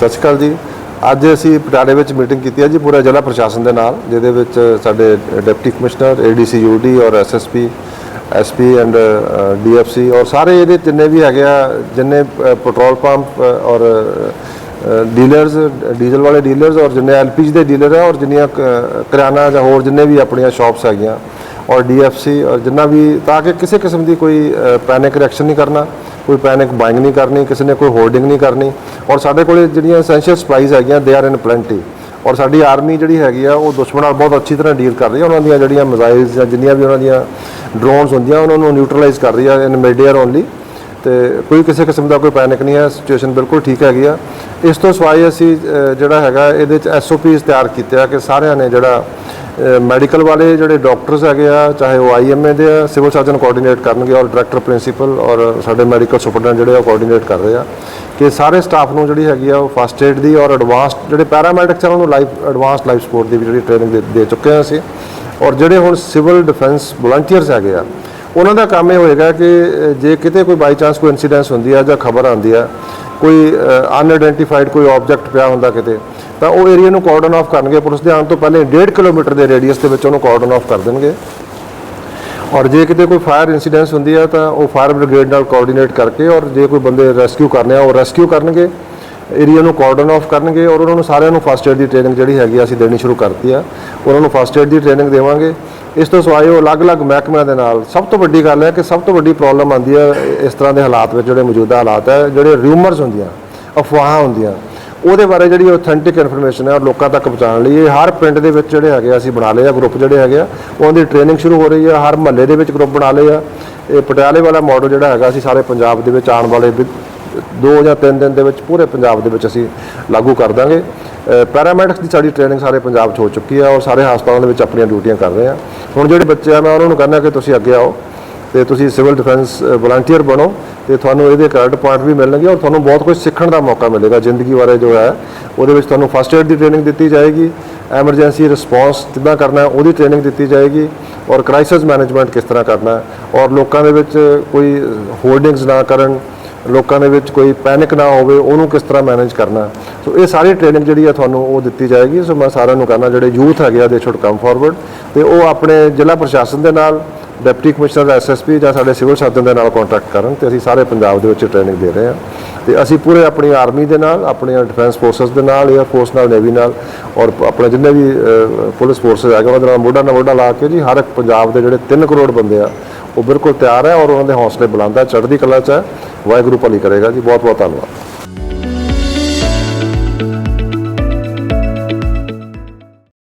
ਸਤਿ ਸ਼੍ਰੀ ਅਕਾਲ ਜੀ। ਅੱਜ ਅਸੀਂ ਪਟਿਆਲੇ ਵਿੱਚ ਮੀਟਿੰਗ ਕੀਤੀ ਹੈ ਜੀ ਪੂਰਾ ਜ਼ਿਲ੍ਹਾ ਪ੍ਰਸ਼ਾਸਨ ਦੇ ਨਾਲ, ਜਿਹਦੇ ਵਿੱਚ ਸਾਡੇ ਡਿਪਟੀ ਕਮਿਸ਼ਨਰ ਏਡੀਸੀ ਯੂਡੀ ਔਰ ਐਸਐਸਪੀ ਐਸਪੀ ਐਂਡ ਡੀਐਫਸੀ ਔਰ ਸਾਰੇ ਇਹਦੇ ਜਿੰਨੇ ਵੀ ਹੈਗੇ ਆ, ਜਿੰਨੇ ਪੈਟਰੋਲ ਪੰਪ ਔਰ ਡੀਲਰਸ, ਡੀਜ਼ਲ ਵਾਲੇ ਡੀਲਰਸ ਔਰ ਜਿੰਨੇ ਐਲਪੀਜੀ ਦੇ ਡੀਲਰ ਆ ਔਰ ਜਿੰਨੀਆਂ ਕ- ਕਰਿਆਨਾ ਜਾਂ ਹੋਰ ਜਿੰਨੇ ਵੀ ਆਪਣੀਆਂ ਸ਼ਾਪਸ ਹੈਗੀਆਂ ਔਰ ਡੀਐਫਸੀ ਔਰ ਜਿੰਨਾ ਵੀ, ਤਾਂ ਕਿ ਕਿਸੇ ਕਿਸਮ ਦੀ ਕੋਈ ਪੈਨਿਕ ਰਿਐਕਸ਼ਨ ਨਹੀਂ ਕਰਨਾ, ਕੋਈ ਪੈਨਿਕ ਬਾਇੰਗ ਨਹੀਂ ਕਰਨੀ, ਕਿਸੇ ਨੇ ਕੋਈ ਹੋਰਡਿੰਗ ਨਹੀਂ ਕਰਨੀ ਔਰ ਸਾਡੇ ਕੋਲੇ ਜਿਹੜੀਆਂ ਐਸੈਂਸ਼ੀਅਲ ਸਪਲਾਈਜ਼ ਹੈਗੀਆਂ ਦੇ ਆਰ ਇਨ ਪਲੈਂਟੀ ਔਰ ਸਾਡੀ ਆਰਮੀ ਜਿਹੜੀ ਹੈਗੀ ਆ, ਉਹ ਦੁਸ਼ਮਣ ਨਾਲ ਬਹੁਤ ਅੱਛੀ ਤਰ੍ਹਾਂ ਡੀਲ ਕਰ ਰਹੀ ਹੈ ਉਹਨਾਂ ਦੀਆਂ ਜਿਹੜੀਆਂ ਮਿਜ਼ਾਈਲਸ ਜਾਂ ਜਿੰਨੀਆਂ ਵੀ ਉਹਨਾਂ ਦੀਆਂ ਡਰੋਨਸ ਹੁੰਦੀਆਂ, ਉਹਨਾਂ ਨੂੰ ਨਿਊਟਰਲਾਈਜ਼ ਕਰ ਰਹੀ ਆ ਇਨ ਮਿਡ ਏਅਰ ਓਨਲੀ ਤੇ ਕੋਈ ਕਿਸੇ ਕਿਸਮ ਦਾ ਕੋਈ ਪੈਨਿਕ ਨਹੀਂ ਹੈ ਸਿਚੁਏਸ਼ਨ ਬਿਲਕੁਲ ਠੀਕ ਹੈਗੀ ਆ। ਇਸ ਤੋਂ ਸਿਵਾਏ ਅਸੀਂ ਜਿਹੜਾ ਹੈਗਾ, ਇਹਦੇ ਚ ਐਸਓਪੀਸ ਤਿਆਰ ਕੀਤੇ ਆ ਕਿ ਸਾਰਿਆਂ ਨੇ ਜਿਹੜਾ ਮੈਡੀਕਲ ਵਾਲੇ ਜਿਹੜੇ ਡਾਕਟਰਸ ਹੈਗੇ ਆ, ਚਾਹੇ ਉਹ ਆਈਐਮਏ ਦੇ ਆ ਸਿਵਲ ਸਰਜਨ ਕੋਆਰਡੀਨੇਟ ਕਰਨਗੇ ਔਰ ਡਾਇਰੈਕਟਰ ਪ੍ਰਿੰਸੀਪਲ ਔਰ ਸਾਡੇ ਮੈਡੀਕਲ ਸੁਪਰਡੈਂਟ ਜਿਹੜੇ ਆ ਕੋਆਰਡੀਨੇਟ ਕਰ ਰਹੇ ਆ। ਕਿ ਸਾਰੇ ਸਟਾਫ ਨੂੰ ਜਿਹੜੀ ਹੈਗੀ ਆ ਉਹ ਫਸਟ ਏਡ ਦੀ ਔਰ ਐਡਵਾਂਸ ਜਿਹੜੇ ਪੈਰਾਮੈਡਿਕਸ ਆ, ਉਹਨਾਂ ਨੂੰ ਲਾਈਫ ਐਡਵਾਂਸ ਲਾਈਫ ਸਪੋਰਟ ਦੀ ਵੀ ਜਿਹੜੀ ਟ੍ਰੇਨਿੰਗ ਦੇ ਦੇ ਚੁੱਕੇ ਹਾਂ ਅਸੀਂ ਔਰ ਜਿਹੜੇ ਹੁਣ ਸਿਵਲ ਡਿਫੈਂਸ ਵਲੰਟੀਅਰਸ ਹੈਗੇ ਆ, ਉਹਨਾਂ ਦਾ ਕੰਮ ਇਹ ਹੋਏਗਾ ਕਿ ਜੇ ਕਿਤੇ ਕੋਈ ਬਾਈ ਚਾਂਸ ਕੋਈ ਇਨਸੀਡੈਂਸ ਹੁੰਦੀ ਆ ਜਾਂ ਖਬਰ ਆਉਂਦੀ ਆ, ਕੋਈ ਅਨਆਇਡੈਂਟੀਫਾਈਡ ਕੋਈ ਆਬਜੈਕਟ ਪਿਆ ਹੁੰਦਾ ਕਿਤੇ, ਤਾਂ ਉਹ ਏਰੀਆ ਨੂੰ ਕਾਰਡਨ ਆਫ ਕਰਨਗੇ। ਪੁਲਿਸ ਦੇ ਆਉਣ ਤੋਂ ਪਹਿਲੇ 1.5 ਕਿਲੋਮੀਟਰ ਦੇ ਰੇਡੀਅਸ ਦੇ ਵਿੱਚ ਉਹਨੂੰ ਕਾਰਡਨ ਆਫ ਕਰ ਦੇਣਗੇ। ਔਰ ਜੇ ਕਿਤੇ ਕੋਈ ਫਾਇਰ ਇਨਸੀਡੈਂਸ ਹੁੰਦੀ ਆ ਤਾਂ ਉਹ ਫਾਇਰ ਬ੍ਰਿਗੇਡ ਨਾਲ ਕੋਆਰਡੀਨੇਟ ਕਰਕੇ ਔਰ ਜੇ ਕੋਈ ਬੰਦੇ ਰੈਸਕਿਊ ਕਰਨੇ ਆ, ਉਹ ਰੈਸਕਿਊ ਕਰਨਗੇ ਏਰੀਆ ਨੂੰ ਕੋਰਡਨ ਆਫ ਕਰਨਗੇ ਔਰ ਉਹਨਾਂ ਨੂੰ ਸਾਰਿਆਂ ਨੂੰ ਫਸਟ ਏਡ ਦੀ ਟ੍ਰੇਨਿੰਗ ਜਿਹੜੀ ਹੈਗੀ ਆ ਅਸੀਂ ਦੇਣੀ ਸ਼ੁਰੂ ਕਰਤੀ ਆ। ਉਹਨਾਂ ਨੂੰ ਫਸਟ ਏਡ ਦੀ ਟ੍ਰੇਨਿੰਗ ਦੇਵਾਂਗੇ। ਇਸ ਤੋਂ ਸਿਵਾਏ ਉਹ ਅਲੱਗ-ਅਲੱਗ ਮਹਿਕਮਿਆਂ ਦੇ ਨਾਲ, ਸਭ ਤੋਂ ਵੱਡੀ ਗੱਲ ਹੈ ਕਿ ਸਭ ਤੋਂ ਵੱਡੀ ਪ੍ਰੋਬਲਮ ਆਉਂਦੀ ਹੈ ਇਸ ਤਰ੍ਹਾਂ ਦੇ ਹਾਲਾਤ ਵਿੱਚ ਜਿਹੜੇ ਮੌਜੂਦਾ ਹਾਲਾਤ ਹੈ ਜਿਹੜੇ ਰਿਊਮਰਸ ਹੁੰਦੀਆਂ, ਅਫਵਾਹਾਂ ਹੁੰਦੀਆਂ। ਉਹਦੇ ਬਾਰੇ ਜਿਹੜੀ ਆਥੈਂਟਿਕ ਇਨਫੋਰਮੇਸ਼ਨ ਹੈ ਉਹ ਲੋਕਾਂ ਤੱਕ ਪਹੁੰਚਾਉਣ ਲਈ, ਇਹ ਹਰ ਪਿੰਡ ਦੇ ਵਿੱਚ ਜਿਹੜੇ ਹੈਗੇ ਅਸੀਂ ਬਣਾ ਲਏ ਆ ਗਰੁੱਪ ਜਿਹੜੇ ਹੈਗੇ ਆ ਉਹਨਾਂ ਦੀ ਟ੍ਰੇਨਿੰਗ ਸ਼ੁਰੂ ਹੋ ਰਹੀ ਆ, ਹਰ ਮਹੱਲੇ ਦੇ ਵਿੱਚ ਗਰੁੱਪ ਬਣਾ ਲਏ ਆ। ਇਹ ਪਟਿਆਲੇ ਵਾਲਾ ਮਾਡਲ ਜਿਹੜਾ ਹੈਗਾ, ਅਸੀਂ ਸਾਰੇ ਪੰਜਾਬ ਦੇ ਵਿੱਚ ਆਉਣ ਵਾਲੇ ਵੀ ਦੋ ਜਾਂ ਤਿੰਨ ਦਿਨ ਦੇ ਵਿੱਚ ਪੂਰੇ ਪੰਜਾਬ ਦੇ ਵਿੱਚ ਅਸੀਂ ਲਾਗੂ ਕਰ ਦਾਂਗੇ। ਪੈਰਾਮੈਡਿਕਸ ਦੀ ਸਾਡੀ ਟ੍ਰੇਨਿੰਗ ਸਾਰੇ ਪੰਜਾਬ 'ਚ ਹੋ ਚੁੱਕੀ ਆ ਔਰ ਸਾਰੇ ਹਸਪਤਾਲਾਂ ਦੇ ਵਿੱਚ ਆਪਣੀਆਂ ਡਿਊਟੀਆਂ ਕਰ ਰਹੇ ਆ। ਹੁਣ ਜਿਹੜੇ ਬੱਚੇ ਆ, ਮੈਂ ਉਹਨਾਂ ਨੂੰ ਕਹਿੰਦਾ ਕਿ ਤੁਸੀਂ ਅੱਗੇ ਆਓ। ਤੇ ਤੁਸੀਂ ਸਿਵਲ ਡਿਫੈਂਸ ਵਲੰਟੀਅਰ ਬਣੋ ਤੇ ਤੁਹਾਨੂੰ ਇਹਦੇ ਕਰੰਟ ਪੁਆਇੰਟ ਵੀ ਮਿਲਣਗੇ ਔਰ ਤੁਹਾਨੂੰ ਬਹੁਤ ਕੁਝ ਸਿੱਖਣ ਦਾ ਮੌਕਾ ਮਿਲੇਗਾ ਜ਼ਿੰਦਗੀ ਬਾਰੇ ਜੋ ਹੈ। ਉਹਦੇ ਵਿੱਚ ਤੁਹਾਨੂੰ ਫਸਟ ਏਡ ਦੀ ਟ੍ਰੇਨਿੰਗ ਦਿੱਤੀ ਜਾਏਗੀ ਐਮਰਜੈਂਸੀ ਰਿਸਪੌਂਸ ਕਿੱਦਾਂ ਕਰਨਾ ਹੈ ਉਹਦੀ ਟ੍ਰੇਨਿੰਗ ਦਿੱਤੀ ਜਾਏਗੀ ਔਰ ਕ੍ਰਾਈਸਿਸ ਮੈਨੇਜਮੈਂਟ ਕਿਸ ਤਰ੍ਹਾਂ ਕਰਨਾ ਹੈ। ਔਰ ਲੋਕਾਂ ਦੇ ਵਿੱਚ ਕੋਈ ਹੋਰਡਿੰਗਸ ਨਾ ਕਰਨ, ਲੋਕਾਂ ਦੇ ਵਿੱਚ ਕੋਈ ਪੈਨਿਕ ਨਾ ਹੋਵੇ, ਉਹਨੂੰ ਕਿਸ ਤਰ੍ਹਾਂ ਮੈਨੇਜ ਕਰਨਾ ਸੋ ਇਹ ਸਾਰੀ ਟ੍ਰੇਨਿੰਗ ਜਿਹੜੀ ਹੈ ਤੁਹਾਨੂੰ ਉਹ ਦਿੱਤੀ ਜਾਏਗੀ। ਸੋ ਮੈਂ ਸਾਰਿਆਂ ਨੂੰ ਕਹਿੰਦਾ, ਜਿਹੜੇ ਯੂਥ ਹੈਗੇ ਆ ਦੇ ਸ਼ੁੱਡ ਕਮ ਫਾਰਵਰਡ ਤੇ ਉਹ ਆਪਣੇ ਜ਼ਿਲ੍ਹਾ ਪ੍ਰਸ਼ਾਸਨ ਦੇ ਨਾਲ ਡਿਪਟੀ ਕਮਿਸ਼ਨਰ ਐਸਐਸਪੀ ਜਾਂ ਸਾਡੇ ਸਿਵਲ ਸਰਜਨ ਦੇ ਨਾਲ ਕੰਟੈਕਟ ਕਰਨ ਤੇ ਅਸੀਂ ਸਾਰੇ ਪੰਜਾਬ ਦੇ ਵਿੱਚ ਟ੍ਰੇਨਿੰਗ ਦੇ ਰਹੇ ਹਾਂ। ਤੇ ਅਸੀਂ ਪੂਰੇ ਆਪਣੀ ਆਰਮੀ ਦੇ ਨਾਲ ਆਪਣੇ ਡਿਫੈਂਸ ਫੋਰਸਸ ਦੇ ਨਾਲ 에ਅਰ ਫੋਰਸ ਨਾਲ ਨੇਵੀ ਨਾਲ ਔਰ ਆਪਣੇ ਜਿੰਨੇ ਵੀ ਪੁਲਿਸ ਫੋਰਸਸ ਹੈਗੇ, ਉਹਨਾਂ ਦੇ ਨਾਲ ਮੋਢਾ ਨਾਲ ਮੋਢਾ ਲਾ ਕੇ ਜੀ ਹਰ ਇੱਕ ਪੰਜਾਬ ਦੇ ਜਿਹੜੇ 3 ਕਰੋੜ ਬੰਦੇ ਆ, ਉਹ ਬਿਲਕੁਲ ਤਿਆਰ ਹੈ ਔਰ ਉਹਨਾਂ ਦੇ ਹੌਸਲੇ ਬੁਲੰਦ ਹੈ ਚੜ੍ਹਦੀ ਕਲਾ ਚ ਹੈ। ਵਾਹਿਗੁਰੂ ਭਲੀ ਕਰੇਗਾ ਜੀ। ਬਹੁਤ ਬਹੁਤ ਧੰਨਵਾਦ।